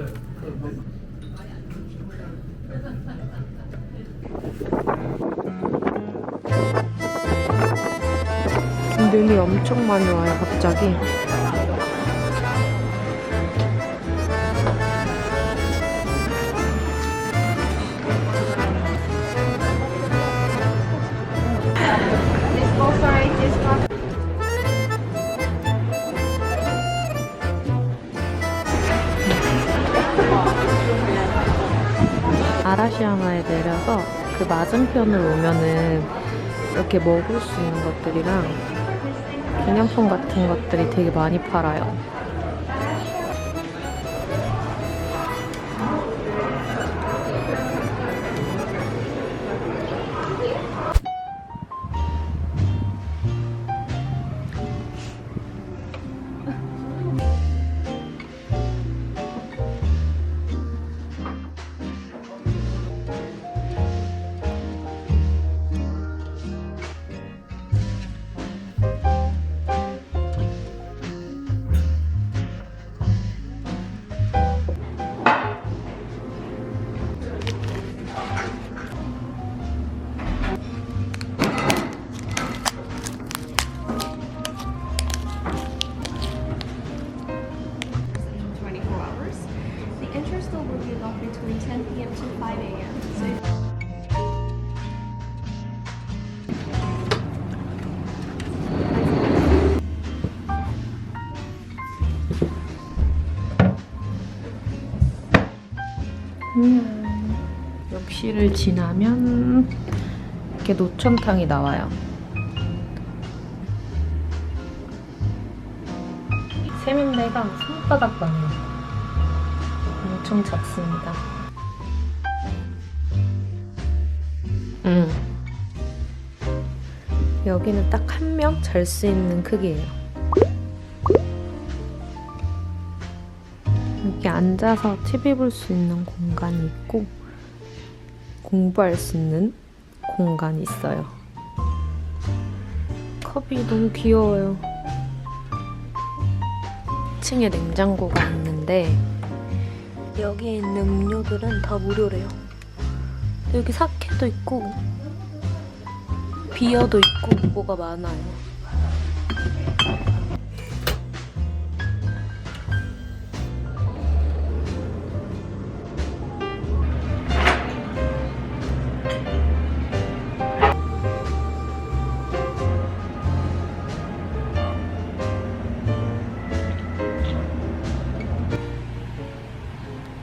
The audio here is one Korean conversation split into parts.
네. 눈이 엄청 많이 와요, 갑자기. 아라시야마에 내려서 그 맞은편을 오면은 이렇게 먹을 수 있는 것들이랑 기념품 같은 것들이 되게 많이 팔아요. Be locked between 10 p.m. to 5 a.m. So if 역시를 지나면 이렇게 노천탕이 나와요. 세면대가 손바닥만해요. 엄청 작습니다. 음. 여기는 딱 한 명 잘 수 있는 크기예요. 이렇게 앉아서 TV 볼 수 있는 공간이 있고 공부할 수 있는 공간이 있어요. 컵이 너무 귀여워요. 2층에 냉장고가 있는데 여기에 있는 음료들은 다 무료래요. 여기 사케도 있고 비어도 있고 뭐가 많아요.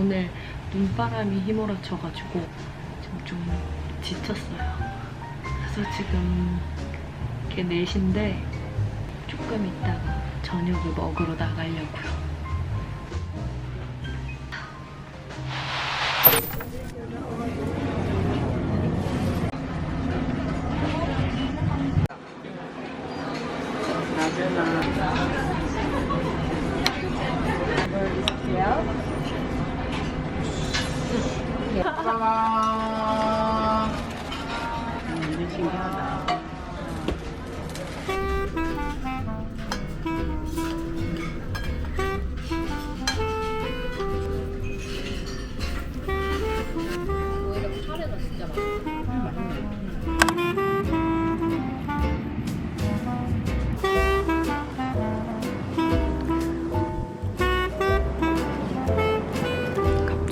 오늘 눈바람이 휘몰아쳐가지고 지금 좀 지쳤어요. 그래서 지금 이렇게 4시인데 조금 있다가 저녁을 먹으러 나가려고요.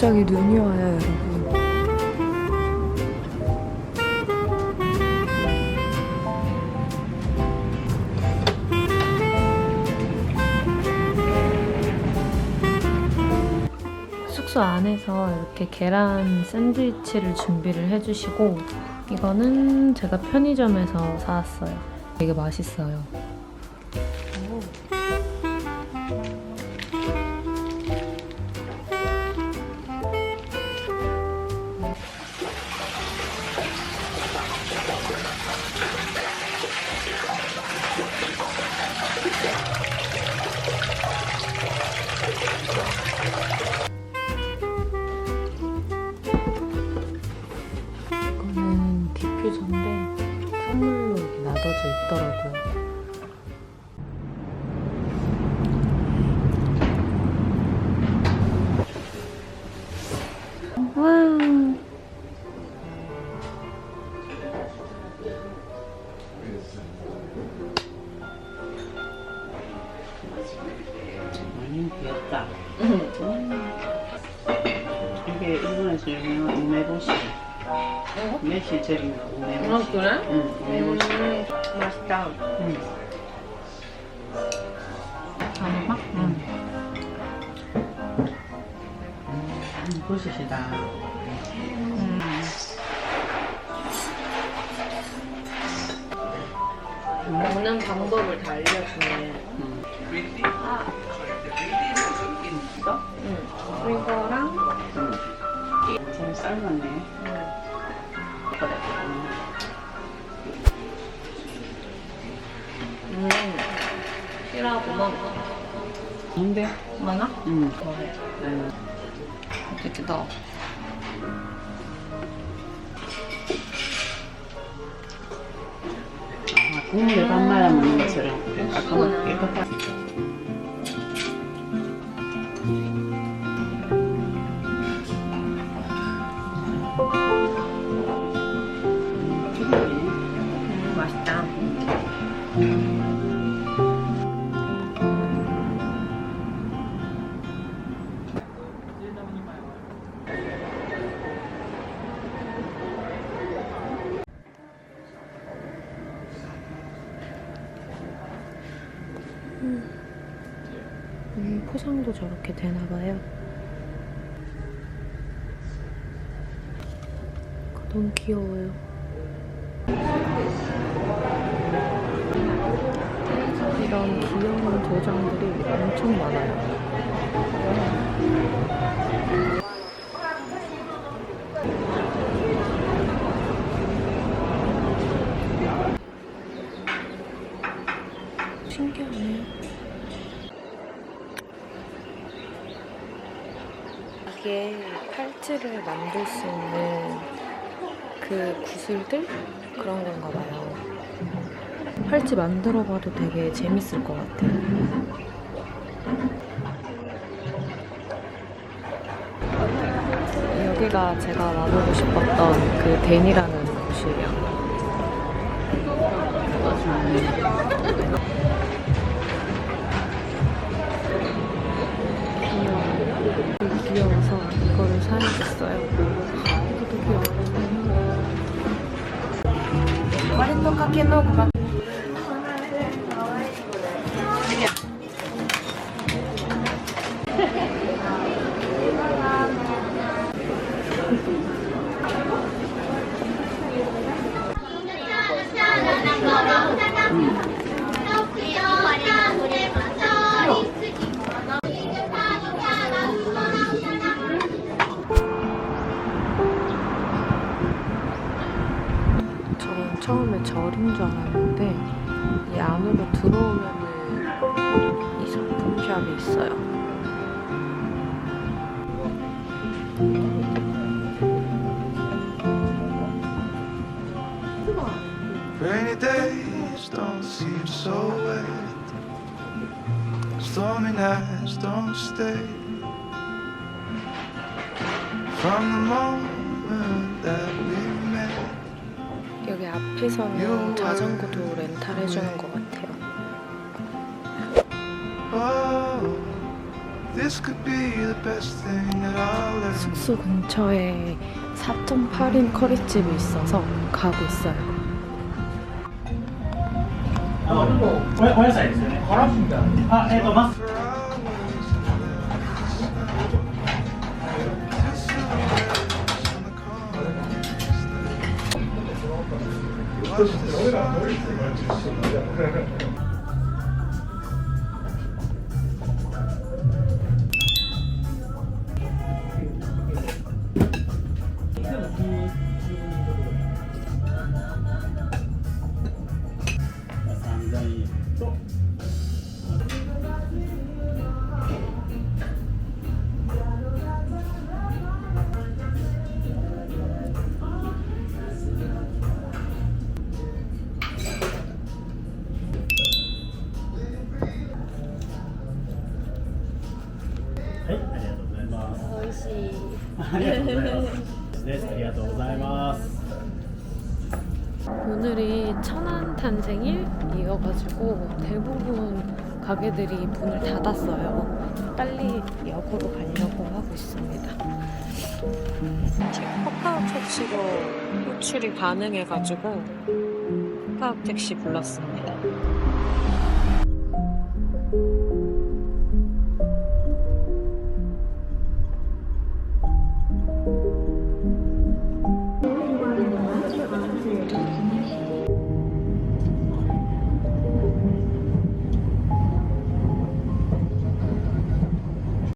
갑자기 눈이 와요, 여러분. 숙소 안에서 이렇게 계란 샌드위치를 준비를 해주시고 이거는 제가 편의점에서 사왔어요. 되게 맛있어요. 닫아져 있더라고요. 이게 일본에서 유명한 우메보시. 매실제리나 우메보시. 그래? 응, 우메보시. 맛있다. 응. 안 봐? 응. 음, 보시시다. 먹는 방법을 다 알려주네. 음. 응. 이거랑 음. 잘 삶았네. 뭔데? 많아? 응. 뭐해? 응. 이렇게 넣어. 아, 국물에 밥 말아 먹는 것처럼 깔끔하게 깨끗하게. 음, 포장도 저렇게 되나 봐요. 너무 귀여워요. 이런 귀여운 도장들이 엄청 많아요. 신기하네. 이게 팔찌를 만들 수 있는 그 구슬들? 그런 건가 봐요. 팔찌 만들어 봐도 되게 재밌을 것 같아요. 여기가 제가 와보고 싶었던 그 덴이라는 곳이에요. 사이있어 요. 이거 도 쿄. 마린도 카케노 Rainy days don't seem so wet. Stormy nights don't stay. From the moment that we met, 여기 앞에서는 자전거도 렌탈해주는 것 같아요. 숙소 근처에 4.8인 커리집이 있어서 가고 있어요. しい。ありがとうございます。です。ありがとうございます。 오늘이 천안 탄생일이어가지고 대부분 가게들이 문을 닫았어요. 빨리 역으로 가려고 하고 있습니다. 지금 카카오 택시로 호출이 가능해가지고 카카오 택시 불렀습니다.